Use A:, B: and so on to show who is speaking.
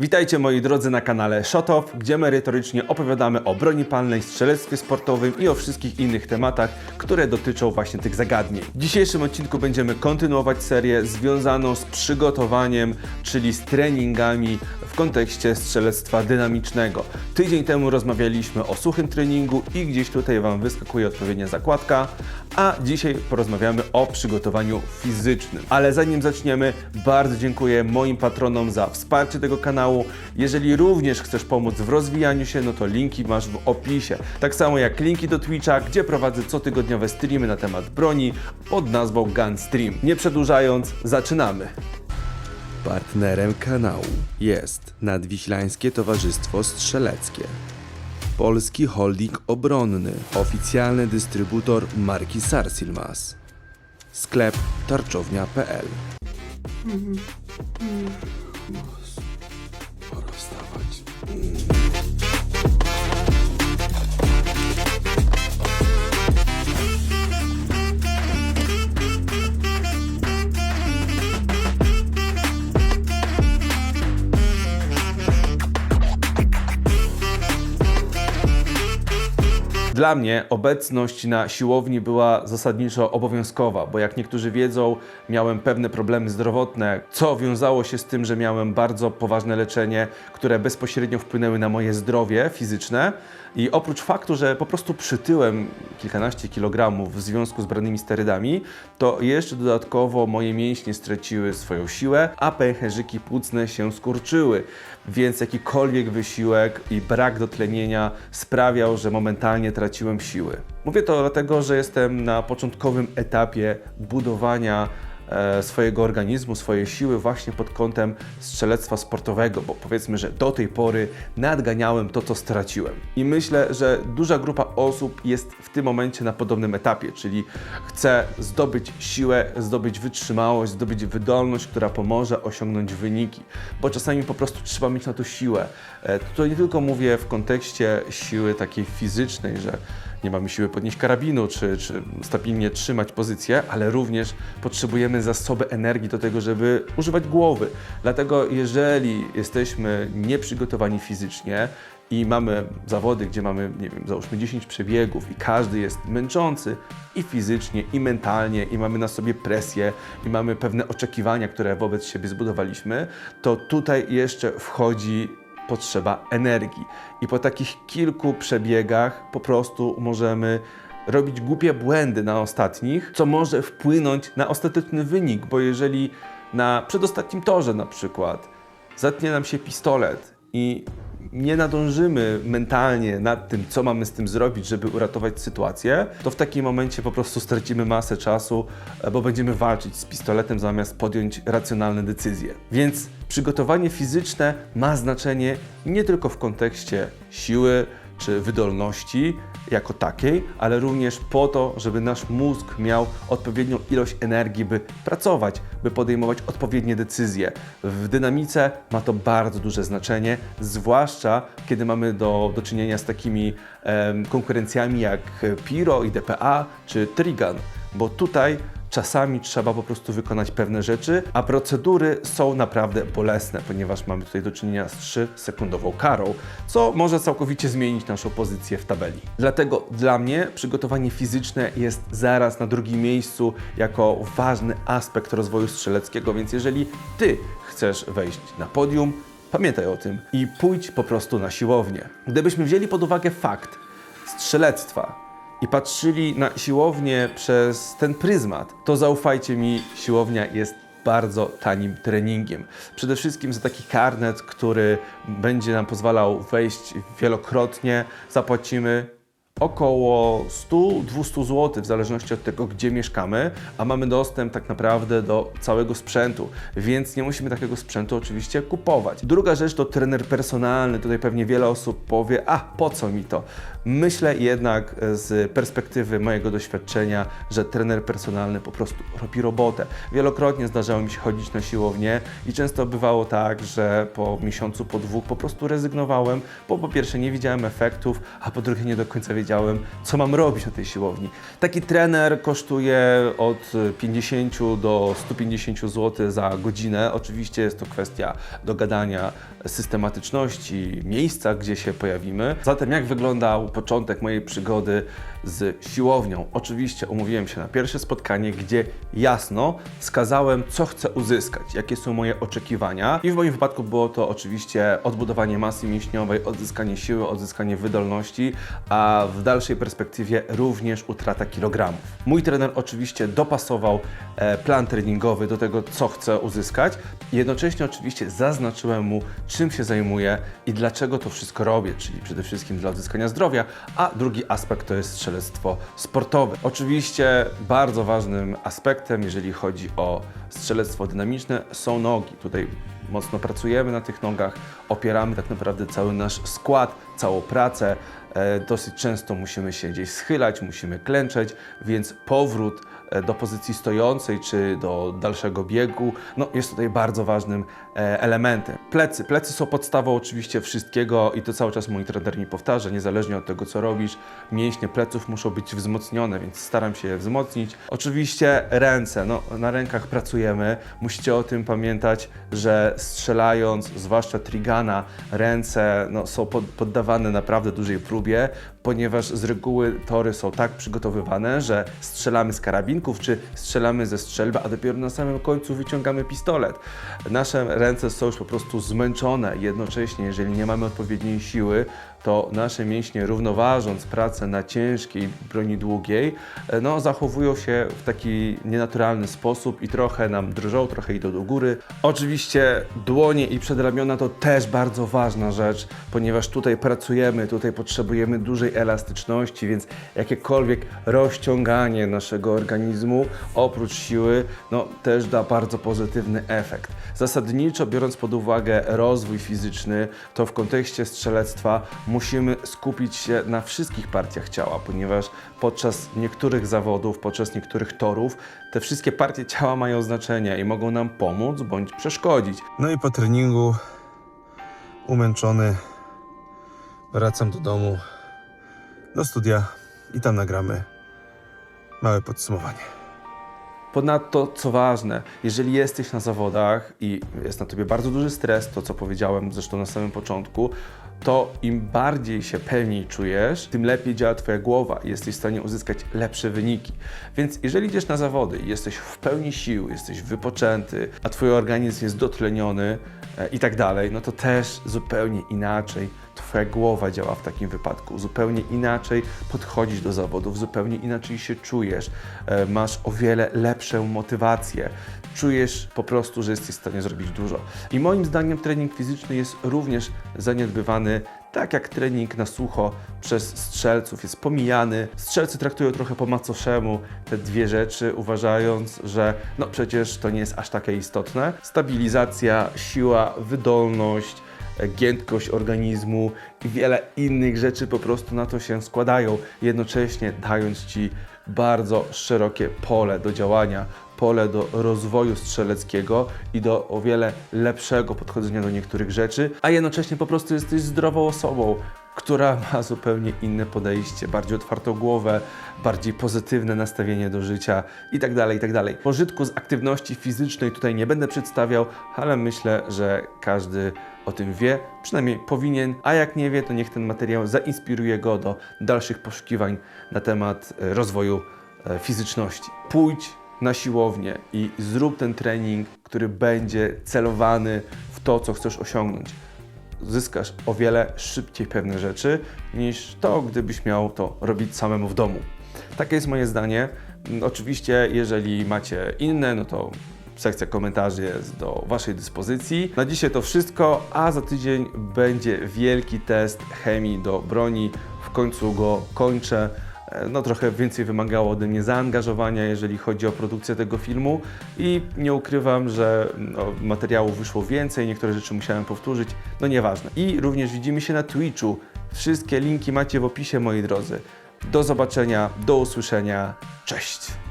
A: Witajcie moi drodzy na kanale Shot Off, gdzie merytorycznie opowiadamy o broni palnej, strzelectwie sportowym i o wszystkich innych tematach, które dotyczą właśnie tych zagadnień. W dzisiejszym odcinku będziemy kontynuować serię związaną z przygotowaniem, czyli z treningami kontekście strzelectwa dynamicznego. Tydzień temu rozmawialiśmy o suchym treningu i gdzieś tutaj Wam wyskakuje odpowiednia zakładka, a dzisiaj porozmawiamy o przygotowaniu fizycznym. Ale zanim zaczniemy, bardzo dziękuję moim patronom za wsparcie tego kanału. Jeżeli również chcesz pomóc w rozwijaniu się, no to linki masz w opisie. Tak samo jak linki do Twitcha, gdzie prowadzę cotygodniowe streamy na temat broni pod nazwą Gun Stream. Nie przedłużając, zaczynamy.
B: Partnerem kanału jest Nadwiślańskie Towarzystwo Strzeleckie, Polski Holding Obronny, oficjalny dystrybutor marki Sarsilmas, sklep tarczownia.pl. Pora wstawać.
A: Dla mnie obecność na siłowni była zasadniczo obowiązkowa, bo jak niektórzy wiedzą, miałem pewne problemy zdrowotne, co wiązało się z tym, że miałem bardzo poważne leczenie, które bezpośrednio wpłynęły na moje zdrowie fizyczne. I oprócz faktu, że po prostu przytyłem kilkanaście kilogramów w związku z branymi sterydami, to jeszcze dodatkowo moje mięśnie straciły swoją siłę, a pęcherzyki płucne się skurczyły. Więc jakikolwiek wysiłek i brak dotlenienia sprawiał, że momentalnie traciłem siły. Mówię to dlatego, że jestem na początkowym etapie budowania swojego organizmu, swojej siły właśnie pod kątem strzelectwa sportowego, bo powiedzmy, że do tej pory nadganiałem to, co straciłem. I myślę, że duża grupa osób jest w tym momencie na podobnym etapie, czyli chce zdobyć siłę, zdobyć wytrzymałość, zdobyć wydolność, która pomoże osiągnąć wyniki, bo czasami po prostu trzeba mieć na to siłę. E, To nie tylko mówię w kontekście siły takiej fizycznej, że nie mamy siły podnieść karabinu, czy, czy stabilnie trzymać pozycję, ale również potrzebujemy zasoby energii do tego, żeby używać głowy. Dlatego jeżeli jesteśmy nieprzygotowani fizycznie i mamy zawody, gdzie mamy, nie wiem, załóżmy 10 przebiegów i każdy jest męczący i fizycznie, i mentalnie, i mamy na sobie presję, i mamy pewne oczekiwania, które wobec siebie zbudowaliśmy, to tutaj jeszcze wchodzi potrzeba energii. I po takich kilku przebiegach po prostu możemy robić głupie błędy na ostatnich, co może wpłynąć na ostateczny wynik, bo jeżeli na przedostatnim torze na przykład zatnie nam się pistolet i nie nadążymy mentalnie nad tym, co mamy z tym zrobić, żeby uratować sytuację, to w takim momencie po prostu stracimy masę czasu, e, bo będziemy walczyć z pistoletem zamiast podjąć racjonalne decyzje. Więc przygotowanie fizyczne ma znaczenie nie tylko w kontekście siły czy wydolności jako takiej, ale również po to, żeby nasz mózg miał odpowiednią ilość energii, by pracować, by podejmować odpowiednie decyzje. W dynamice ma to bardzo duże znaczenie, zwłaszcza kiedy mamy do, do czynienia z takimi em, konkurencjami jak Piro i DPA czy Trigan, bo tutaj czasami trzeba po prostu wykonać pewne rzeczy, a procedury są naprawdę bolesne, ponieważ mamy tutaj do czynienia z 3-sekundową karą, co może całkowicie zmienić naszą pozycję w tabeli. Dlatego dla mnie przygotowanie fizyczne jest zaraz na drugim miejscu jako ważny aspekt rozwoju strzeleckiego, więc jeżeli Ty chcesz wejść na podium, pamiętaj o tym i pójdź po prostu na siłownię. Gdybyśmy wzięli pod uwagę fakt strzelectwa, i patrzyli na siłownię przez ten pryzmat, to zaufajcie mi, siłownia jest bardzo tanim treningiem. Przede wszystkim za taki karnet, który będzie nam pozwalał wejść wielokrotnie, zapłacimy około 100-200 zł w zależności od tego, gdzie mieszkamy, a mamy dostęp tak naprawdę do całego sprzętu, więc nie musimy takiego sprzętu oczywiście kupować. Druga rzecz to trener personalny. Tutaj pewnie wiele osób powie, a po co mi to? Myślę jednak e, z perspektywy mojego doświadczenia, że trener personalny po prostu robi robotę. Wielokrotnie zdarzało mi się chodzić na siłownię i często bywało tak, że po miesiącu, po dwóch po prostu rezygnowałem, bo po pierwsze nie widziałem efektów, a po drugie nie do końca wiedziałem, co mam robić na tej siłowni. Taki trener kosztuje od 50 do 150 zł za godzinę. Oczywiście jest to kwestia dogadania systematyczności, miejsca, gdzie się pojawimy. Zatem jak wyglądał początek mojej przygody z siłownią? Oczywiście umówiłem się na pierwsze spotkanie, gdzie jasno wskazałem, co chcę uzyskać, jakie są moje oczekiwania. I w moim wypadku było to oczywiście odbudowanie masy mięśniowej, odzyskanie siły, odzyskanie wydolności, a w dalszej perspektywie również utrata kilogramów. Mój trener oczywiście dopasował e, plan treningowy do tego, co chcę uzyskać. Jednocześnie oczywiście zaznaczyłem mu, czym się zajmuję i dlaczego to wszystko robię, czyli przede wszystkim dla odzyskania zdrowia, a drugi aspekt to jest strzelectwo sportowe. Oczywiście bardzo ważnym aspektem, jeżeli chodzi o strzelectwo dynamiczne, są nogi. Tutaj mocno pracujemy na tych nogach, opieramy tak naprawdę cały nasz skład, całą pracę. E, Dosyć często musimy się gdzieś schylać, musimy klęczeć, więc powrót do pozycji stojącej czy do dalszego biegu no, jest tutaj bardzo ważnym e, elementem. Plecy. Plecy są podstawą oczywiście wszystkiego i to cały czas mój trener mi powtarza, niezależnie od tego, co robisz, mięśnie pleców muszą być wzmocnione, więc staram się je wzmocnić. Oczywiście ręce. No, na rękach pracujemy. Musicie o tym pamiętać, że strzelając, zwłaszcza trigana, ręce no, są pod, poddawane naprawdę dużej próbie, ponieważ z reguły tory są tak przygotowywane, że strzelamy z karabinków czy strzelamy ze strzelby, a dopiero na samym końcu wyciągamy pistolet. Nasze ręce są już po prostu zmęczone. Jednocześnie, jeżeli nie mamy odpowiedniej siły, to nasze mięśnie, równoważąc pracę na ciężkiej broni długiej, e, no, zachowują się w taki nienaturalny sposób i trochę nam drżą, trochę idą do góry. Oczywiście dłonie i przedramiona to też bardzo ważna rzecz, ponieważ tutaj pracujemy, tutaj potrzebujemy dużej elastyczności, więc jakiekolwiek rozciąganie naszego organizmu oprócz siły, no też da bardzo pozytywny efekt. Zasadniczo biorąc pod uwagę rozwój fizyczny, to w kontekście strzelectwa musimy skupić się na wszystkich partiach ciała, ponieważ podczas niektórych zawodów, podczas niektórych torów, te wszystkie partie ciała mają znaczenie i mogą nam pomóc bądź przeszkodzić.
C: No i po treningu umęczony wracam do domu, do studia i tam nagramy małe podsumowanie.
A: Ponadto, co ważne, jeżeli jesteś na zawodach i jest na tobie bardzo duży stres, to co powiedziałem zresztą na samym początku, to im bardziej się pewniej czujesz, tym lepiej działa Twoja głowa i jesteś w stanie uzyskać lepsze wyniki. Więc jeżeli idziesz na zawody i jesteś w pełni sił, jesteś wypoczęty, a Twój organizm jest dotleniony i tak dalej, no to też zupełnie inaczej Twoja głowa działa w takim wypadku. Zupełnie inaczej podchodzisz do zawodów, zupełnie inaczej się czujesz. E, Masz o wiele lepszą motywację. Czujesz po prostu, że jesteś w stanie zrobić dużo. I moim zdaniem trening fizyczny jest również zaniedbywany tak jak trening na sucho przez strzelców jest pomijany. Strzelcy traktują trochę po macoszemu te dwie rzeczy, uważając, że no przecież to nie jest aż takie istotne. Stabilizacja, siła, wydolność, giętkość organizmu i wiele innych rzeczy po prostu na to się składają, jednocześnie dając Ci bardzo szerokie pole do działania, pole do rozwoju strzeleckiego i do o wiele lepszego podchodzenia do niektórych rzeczy, a jednocześnie po prostu jesteś zdrową osobą, która ma zupełnie inne podejście, bardziej otwartą głowę, bardziej pozytywne nastawienie do życia itd. itd. Pożytku z aktywności fizycznej tutaj nie będę przedstawiał, ale myślę, że każdy o tym wie, przynajmniej powinien, a jak nie wie, to niech ten materiał zainspiruje go do dalszych poszukiwań na temat e, rozwoju e, fizyczności. Pójdź na siłownię i zrób ten trening, który będzie celowany w to, co chcesz osiągnąć zyskasz o wiele szybciej pewne rzeczy niż to, gdybyś miał to robić samemu w domu. Takie jest moje zdanie. Oczywiście, jeżeli macie inne, no to sekcja komentarzy jest do Waszej dyspozycji. Na dzisiaj to wszystko, a za tydzień będzie wielki test chemii do broni. W końcu go kończę. E, No trochę więcej wymagało ode mnie zaangażowania, jeżeli chodzi o produkcję tego filmu i nie ukrywam, że no, materiału wyszło więcej, niektóre rzeczy musiałem powtórzyć, no nieważne. I również widzimy się na Twitchu Wszystkie linki macie w opisie, moi drodzy. Do zobaczenia, do usłyszenia. Cześć!